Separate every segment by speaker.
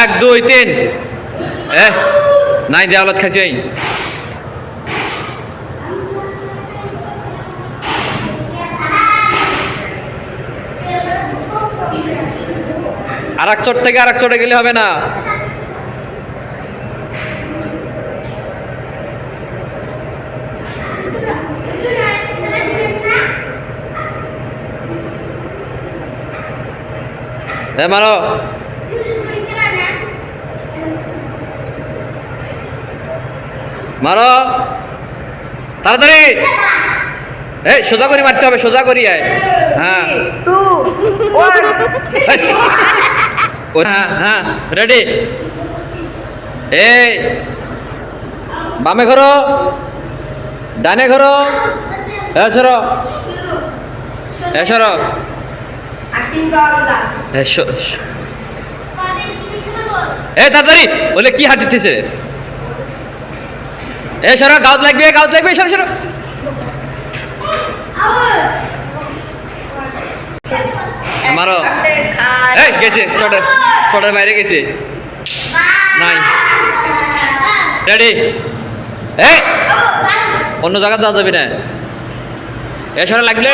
Speaker 1: এক, দুই, তিন। এ নাই দেওয়ালত খাইছে আর এক চোট থেকে আর এক চোটে গেলে হবে না। এ, মারো। মারো। তাড়াতাড়ি। এই, সোজা করে মারতে হবে, সোজা করি হ্যাঁ।
Speaker 2: ওয়ান
Speaker 1: হ্যাঁ হ্যাঁ রেডি এই। বামে ঘরো। ডানে ঘরো। এ সরো। এ তাড়াতাড়ি। বলে কি হাত দিতেছে এ সরো গাউত লাগবে গাউত লাগবে সরো সরো।
Speaker 2: খান
Speaker 1: এই গেছে শটের শটের বাইরে গেছে। নাই। রেডি। এই অন্য জায়গা যাওয়া যাবে না। এ সরে লাগলে।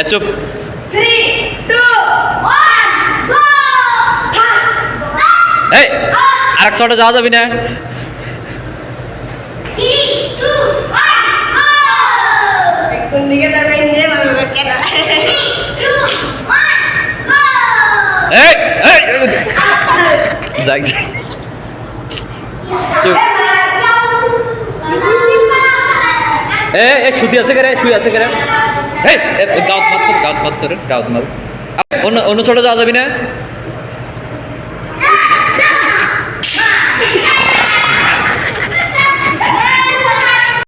Speaker 1: এ চুপ।
Speaker 2: থ্রি টু
Speaker 1: এই। আরেক শটে যাওয়া যাবে না।
Speaker 2: কোন দিকে দাঁড়াই নিলে ভালো বাচ্চা
Speaker 1: এই এই যাই। এ এ শুধু আছে করে শুয়ে আছে করে। এই গাঁত মাত্র গাঁত মাত্র গাঁত মার অন্য অন্য ছোট যাওয়া যাবি না।